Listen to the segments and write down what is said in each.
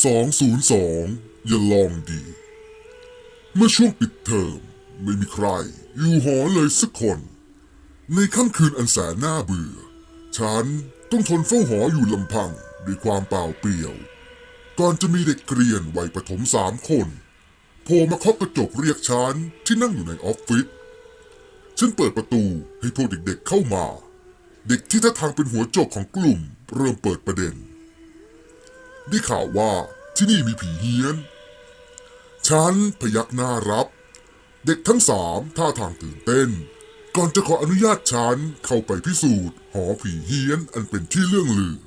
202 อย่าลองดี เมื่อช่วงปิดเทอมไม่มีใคร อยู่หอเลยสักคน ในค่ำคืนอันแสนน่าเบื่อ ฉันต้องทนเฝ้าหออยู่ลำพังด้วยความเปล่าเปลี่ยว ก่อนจะมีเด็กเกรียนวัยประถมสามคนโผล่มาเคาะกระจกเรียกฉันที่นั่งอยู่ในออฟฟิศฉันเปิดประตูให้พวกเด็กๆเข้ามา เด็กที่ท่าทางเป็นหัวโจกของกลุ่มเริ่มเปิดประเด็น ได้ข่าวว่าที่นี่มีผีเฮี้ยน ฉันพยักหน้ารับ เด็กทั้งสามท่าทางตื่นเต้น ก่อนจะขออนุญาตฉันเข้าไปพิสูจน์ หอผีเฮี้ยนอันเป็นที่เรื่องลือ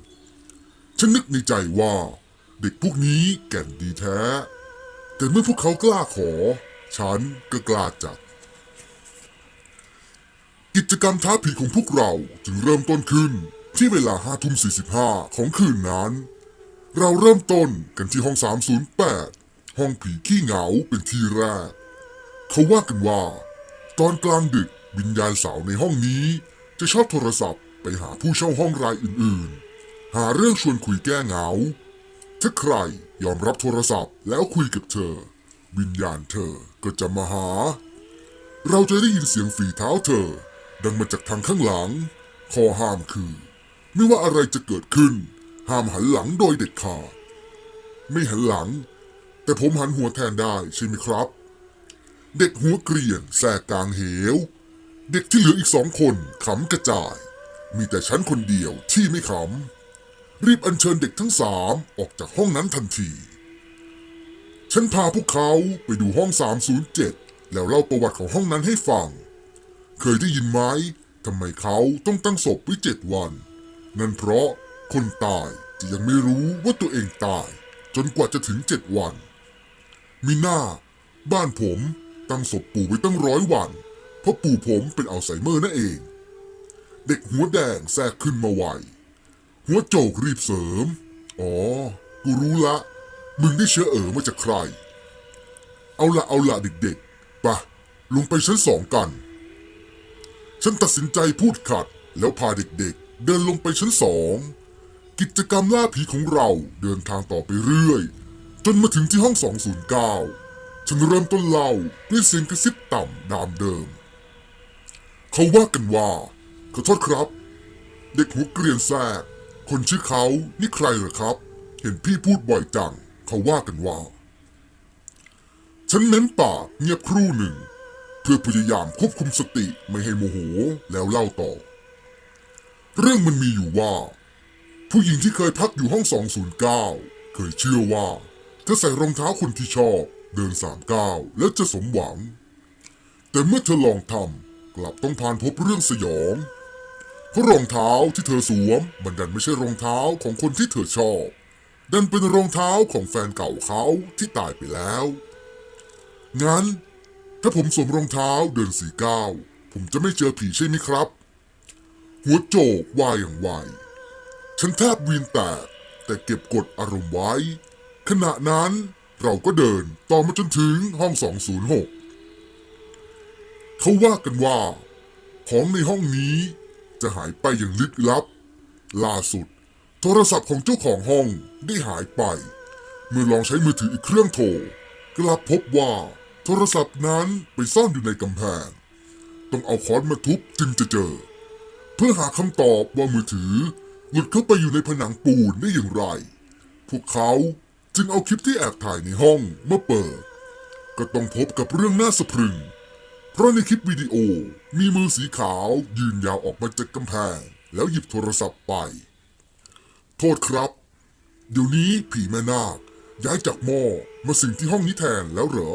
ฉันนึกในใจว่า เด็กพวกนี้แก่นดีแท้ แต่เมื่อพวกเขากล้าขอ ฉันก็กล้าจัด กิจกรรมท้าผีของพวกเราจึงเริ่มต้นขึ้นที่เวลาห้าทุ่มสี่สิบห้าของคืนนั้น เราเริ่มต้นกันที่ห้อง 308 ห้องผีขี้เหงาเป็นที่แรก เขาว่ากันว่า ตอนกลางดึกวิญญาณสาวในห้องนี้ จะชอบโทรศัพท์ไปหาผู้เช่าห้องรายอื่นๆ หาเรื่องชวนคุยแก้เหงา ถ้าใครยอมรับโทรศัพท์แล้วคุยกับเธอ วิญญาณเธอก็จะมาหา เราจะได้ยินเสียงฝีเท้าเธอ ดังมาจากทางข้างหลัง ข้อห้ามคือ ไม่ว่าอะไรจะเกิดขึ้น ห้ามหันหลังโดยเด็ดขาด ไม่หันหลัง แต่ผมหันหัวแทนได้ใช่ไหมครับ เด็กหัวเกรียนแทรกกลางเหว เด็กที่เหลืออีกสองคนขำกระจาย มีแต่ฉันคนเดียวที่ไม่ขำ รีบอัญเชิญเด็กทั้งสามออกจากห้องนั้นทันที ฉันพาพวกเขาไปดูห้อง 307 แล้วเล่าประวัติของห้องนั้นให้ฟัง เคยได้ยินไหมทำไมเขาต้องตั้งศพไว้เจ็ดวัน นั่นเพราะ คนตายจะยังไม่รู้ว่าตัวเองตาย จนกว่าจะถึงเจ็ดวัน มีหน้า บ้านผมตั้งศพปู่ไว้ตั้งร้อยวัน เพราะปู่ผมเป็นอัลไซเมอร์นั่นเอง เด็กหัวแดงแทรกขึ้นมาไวหัวโจกรีบเสริม อ๋อ กูรู้ละ มึงได้เชื้อเอ๋อมาจากใคร เอาละเอาละเด็กๆปะลงไปชั้นสองกัน ฉันตัดสินใจพูดขัด แล้วพาเด็กๆ เดินลงไปชั้นสอง กิจกรรมล่าผีของเราเดินทางต่อไปเรื่อย จนมาถึงที่ห้อง 209 ฉันเริ่มต้นเล่าด้วยเสียงกระซิบต่ำดามเดิม เขาว่ากันว่า ขอโทษครับ เด็กหัวเกรียนแทรก คนชื่อเขานี่ใครเหรอครับ เห็นพี่พูดบ่อยจัง เขาว่ากันว่า ฉันเน้นปากเงียบครู่หนึ่ง เพื่อพยายามควบคุมสติไม่ให้โมโหแล้วเล่าต่อ เรื่องมันมีอยู่ว่า ผู้หญิงที่เคยพักอยู่ห้อง 209 เคยเชื่อว่าถ้าใส่รองเท้าคนที่ชอบ เดินสามก้าวแล้วจะสมหวัง แต่เมื่อเธอลองทำกลับต้องผ่านพบเรื่องสยองเพราะรองเท้าที่เธอสวมมันดันไม่ใช่รองเท้าของคนที่เธอชอบ ดันเป็นรองเท้าของแฟนเก่าเขาที่ตายไปแล้ว งั้น ถ้าผมสวมรองเท้าเดินสี่ก้าวผมจะไม่เจอผีใช่ไหมครับ หัวโจกว่าอย่างไว ฉันแทบวีนแตกแต่เก็บกดอารมณ์ไว้ ขณะนั้นเราก็เดินต่อมาจนถึงห้อง 206 เขาว่ากันว่า ของในห้องนี้จะหายไปอย่างลึกลับ ล่าสุด โทรศัพท์ของเจ้าของห้องได้หายไป เมื่อลองใช้มือถืออีกเครื่องโทร กลับพบว่าโทรศัพท์นั้นไปซ่อนอยู่ในกำแพง ต้องเอาค้อนมาทุบจึงจะเจอ เพื่อหาคำตอบว่ามือถือ หลุดเข้าไปอยู่ในผนังปูนได้อย่างไร พวกเขาจึงเอาคลิปที่แอบถ่ายในห้องมาเปิด ก็ต้องพบกับเรื่องน่าสะพรึง เพราะในคลิปวิดีโอมีมือสีขาวยืนยาวออกมาจากกำแพง แล้วหยิบโทรศัพท์ไป โทษครับ เดี๋ยวนี้ผีแม่นาคย้ายจากหม้อมาสิงที่ห้องนี้แทนแล้วเหรอ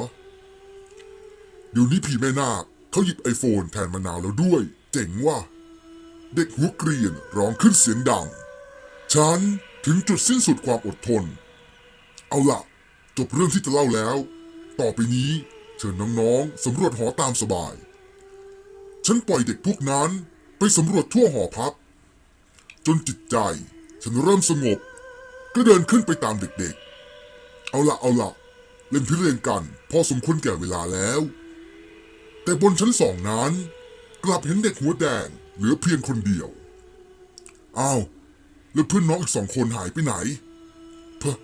เดี๋ยวนี้ผีแม่นาคเขาหยิบไอโฟนแทนมะนาวแล้วด้วย เจ๋งว่ะ เด็กหัวเกรียนร้องขึ้นเสียงดัง ฉันถึงจุดสิ้นสุดความอดทน เอาล่ะจบเรื่องที่จะเล่าแล้ว ต่อไปนี้เชิญน้องๆสำรวจหอตามสบาย ฉันปล่อยเด็กพวกนั้นไปสำรวจทั่วหอพัก จนจิตใจ ฉันเริ่มสงบ ก็เดินขึ้นไปตามเด็กๆ เอาละเอาละเล่นพิเรนกันพอสมควรแก่เวลาแล้ว แต่บนชั้นสองนั้น กลับเห็นเด็กหัวแดง เหลือเพียงคนเดียว อ้าว แล้วเพื่อนน้องอีกสองคนหายไปไหน เพอ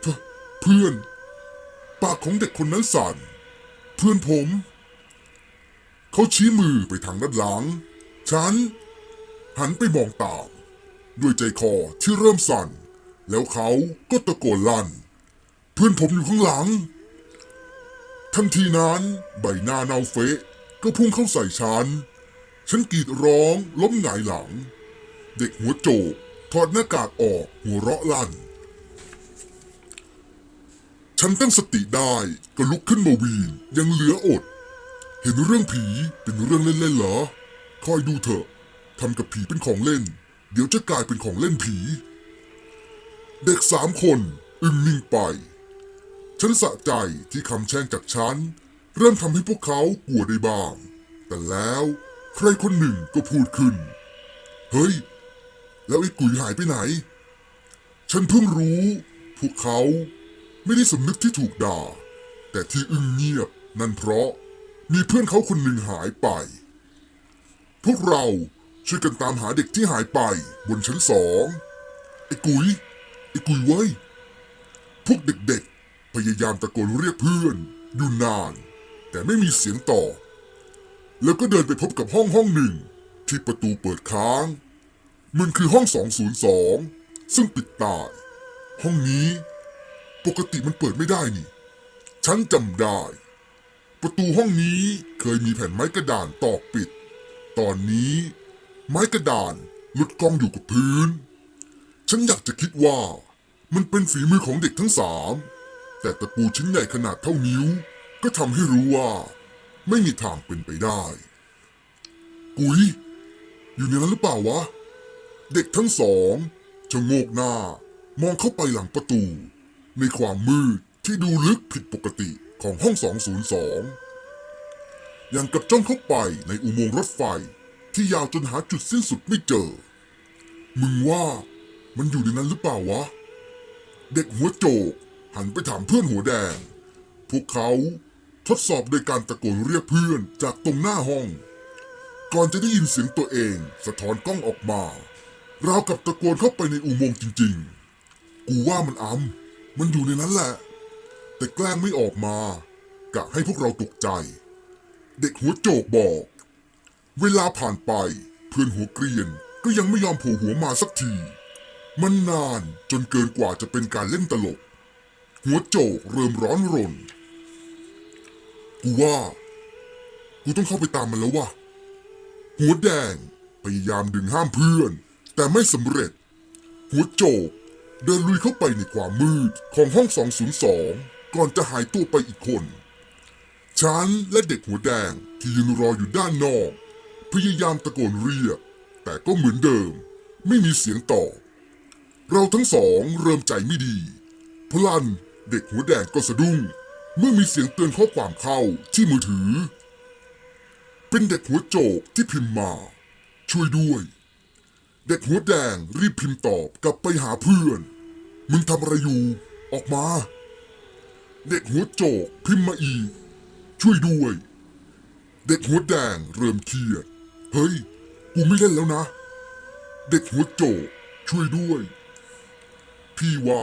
เพอเพื่อน ปากของเด็กคนนั้นสั่น เพื่อนผม เขาชี้มือไปทางด้านหลัง ฉัน หันไปมองตาม ด้วยใจคอที่เริ่มสั่น แล้วเขาก็ตะโกนลั่น เพื่อนผมอยู่ข้างหลัง ทันทีนั้นใบหน้าเนาเฟะก็พุ่งเข้าใส่ฉัน ฉันกรีดร้องล้มหงายหลัง เด็กหัวโจกถอดหน้ากากออกหัวเราะลั่น ฉันตั้งสติได้ก็ลุกขึ้นมาวีนยังเหลืออด เห็นเรื่องผีเป็นเรื่องเล่นๆเหรอ คอยดูเถอะทำกับผีเป็นของเล่น เดี๋ยวจะกลายเป็นของเล่นผี เด็กสามคนอึ้งนิ่งไป ฉันสะใจที่คำแช่งจากฉัน เริ่มทำให้พวกเขากลัวได้บ้าง แต่แล้ว ใครคนหนึ่งก็พูดขึ้น เฮ้ย แล้วไอ้กุยหายไปไหน ฉันเพิ่งรู้ พวกเขาไม่ได้สำนึกที่ถูกด่า แต่ที่อึ้งเงียบนั่นเพราะมีเพื่อนเขาคนหนึ่งหายไป พวกเราช่วยกันตามหาเด็กที่หายไปบนชั้นสอง ไอ้กุยไอ้กุยเว้ย พวกเด็กๆ พยายามตะโกนเรียกเพื่อน อยู่นาน แต่ไม่มีเสียงตอบ แล้วก็เดินไปพบกับห้องห้องหนึ่ง ที่ประตูเปิดค้าง มันคือห้อง 202 ซึ่งปิดตายห้องนี้ ปกติมันเปิดไม่ได้นี่ ฉันจำได้ ประตูห้องนี้เคยมีแผ่นไม้กระดานตอกปิด ตอนนี้ ไม้กระดานหลุดกองอยู่กับพื้น ฉันอยากจะคิดว่า มันเป็นฝีมือของเด็กทั้งสาม แต่ตะปูชิ้นใหญ่ขนาดเท่านิ้ว ก็ทำให้รู้ว่า ไม่มีทางเป็นไปได้กุ๋ย อยู่ในนั้นหรือเปล่าวะ เด็กทั้งสองชะโงกหน้า มองเข้าไปหลังประตู ในความมืดที่ดูลึกผิดปกติของห้อง 202 อย่างกับจ้องเข้าไปในอุโมงค์รถไฟที่ยาวจนหาจุดสิ้นสุดไม่เจอ มึงว่ามันอยู่ในนั้นหรือเปล่าวะ เด็กหัวโจกหันไปถามเพื่อนหัวแดง พวกเขา ทดสอบโดยการตะโกนเรียกเพื่อนจากตรงหน้าห้อง ก่อนจะได้ยินเสียงตัวเองสะท้อนกล้องออกมาราวกับตะโกนเข้าไปในอุโมงค์จริง ๆ กูว่ามันอำมันอยู่ในนั้นแหละ แต่แกล้งไม่ออกมากะให้พวกเราตกใจ เด็กหัวโจกบอก เวลาผ่านไปเพื่อนหัวเกรียนก็ยังไม่ยอมโผล่หัวมาสักที มันนานจนเกินกว่าจะเป็นการเล่นตลก หัวโจกเริ่มร้อนรน กูว่า กูต้องเข้าไปตามมันแล้ววะหัวแดงพยายามดึงห้ามเพื่อน แต่ไม่สำเร็จ หัวโจก เดินลุยเข้าไปในความมืดของห้อง 202 ก่อนจะหายตัวไปอีกคน ฉันและเด็กหัวแดงที่ยืนรออยู่ด้านนอก พยายามตะโกนเรียก แต่ก็เหมือนเดิม ไม่มีเสียงตอบเราทั้งสองเริ่มใจไม่ดี พลันเด็กหัวแดงก็สะดุ้ง เมื่อมีเสียงเตือนข้อความเข้าที่มือถือ เป็นเด็กหัวโจกที่พิมพ์มา ช่วยด้วย เด็กหัวแดงรีบพิมพ์ตอบกลับไปหาเพื่อน มึงทำอะไรอยู่ ออกมา เด็กหัวโจกพิมพ์มาอีก ช่วยด้วย เด็กหัวแดงเริ่มเครียด เฮ้ย กูไม่เล่นแล้วนะ เด็กหัวโจกช่วยด้วย พี่ว่า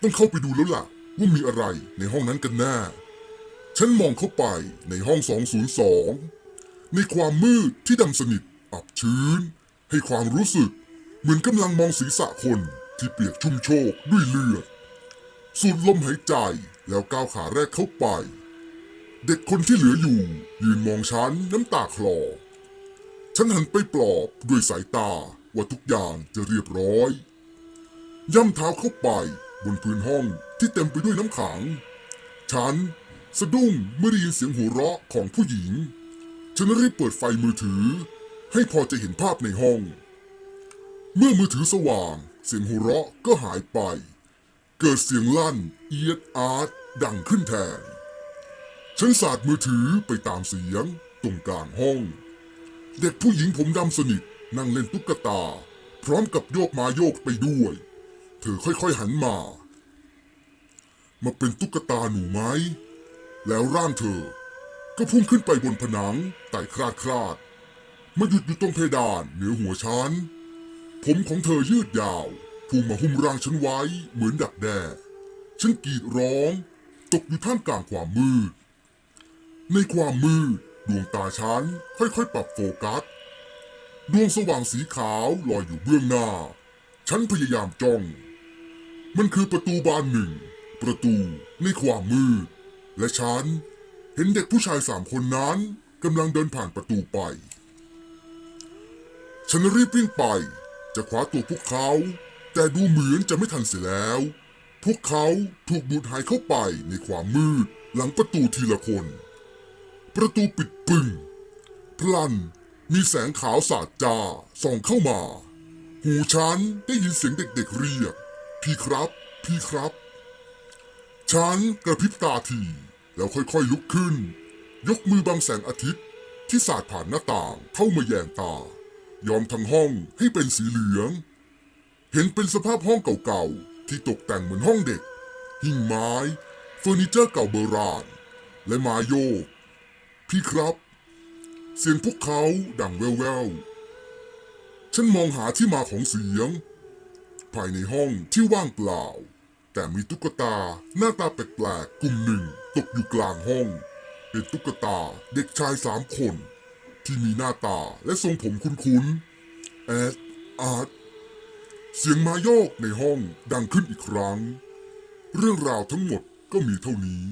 ต้องเข้าไปดูแล้วล่ะ ว่ามีอะไรในห้องนั้นกันแน่ฉันมองเข้าไปในห้อง 202 ในความมืดที่ดำสนิทอับชื้น ให้ความรู้สึก เหมือนกำลังมองศีรษะคนที่เปียกชุ่มโชกด้วยเลือด สูดลมหายใจแล้วก้าวขาแรกเข้าไป เด็กคนที่เหลืออยู่ ยืนมองฉันน้ำตาคลอ ฉันหันไปปลอบด้วยสายตาว่าทุกอย่างจะเรียบร้อย ย่ำเท้าเข้าไป บนพื้นห้องที่เต็มไปด้วยน้ำขัง ฉันสะดุ้งเมื่อได้ยินเสียงหัวเราะของผู้หญิง ฉันรีบเปิดไฟมือถือ ให้พอจะเห็นภาพในห้อง เมื่อมือถือสว่าง เสียงหัวเราะก็หายไป เกิดเสียงลั่น เอียดอาร์ตดังขึ้นแทน ฉันสาดมือถือไปตามเสียงตรงกลางห้อง เด็กผู้หญิงผมดำสนิทนั่งเล่นตุ๊กตา พร้อมกับโยกมาโยกไปด้วย เธอค่อยๆหันมา มาเป็นตุ๊กตาหนูไหม แล้วร่างเธอ ก็พุ่งขึ้นไปบนผนังไต่คลาดคลาด มาหยุดอยู่ตรงเพดานเหนือหัวฉัน ผมของเธอยืดยาวพุ่งมาหุ้มร่างฉันไว้เหมือนดักแด้ฉันกรีดร้อง ตกอยู่ท่ามกลางความมืด ในความมืดดวงตาฉันค่อยๆ ปรับโฟกัส ดวงสว่างสีขาวลอยอยู่เบื้องหน้า ฉันพยายามจ้อง มันคือประตูบานหนึ่ง ประตูในความมืด และฉันเห็นเด็กผู้ชายสามคนนั้นกำลังเดินผ่านประตูไป ฉันรีบวิ่งไป จะคว้าตัวพวกเขา แต่ดูเหมือนจะไม่ทันเสียแล้ว พวกเขาถูกดูดหายเข้าไปในความมืดหลังประตูทีละคน ประตูปิดปึ้งพลันมีแสงขาวสาดจ้าส่องเข้ามา หูฉันได้ยินเสียงเด็กๆเรียก พี่ครับ พี่ครับ ฉันกระพริบตาทีแล้วค่อยๆลุกขึ้น ยกมือบังแสงอาทิตย์ ที่สาดผ่านหน้าต่างเข้ามาแยงตา ยอมทั้งห้องให้เป็นสีเหลือง เห็นเป็นสภาพห้องเก่าๆ ที่ตกแต่งเหมือนห้องเด็ก หิ่งไม้เฟอร์นิเจอร์เก่าโบราณ และม้โยก พี่ครับ เสียงพวกเขาดังแว่วๆฉันมองหาที่มาของเสียง ภายในห้องที่ว่างเปล่า แต่มีตุ๊กตาหน้าตาแปลกๆกลุ่มหนึ่งตกอยู่กลางห้อง เป็นตุ๊กตาเด็กชายสามคน ที่มีหน้าตาและทรงผมคุ้นๆแอดอาร์ตเสียงมาโยกในห้องดังขึ้นอีกครั้ง เรื่องราวทั้งหมดก็มีเท่านี้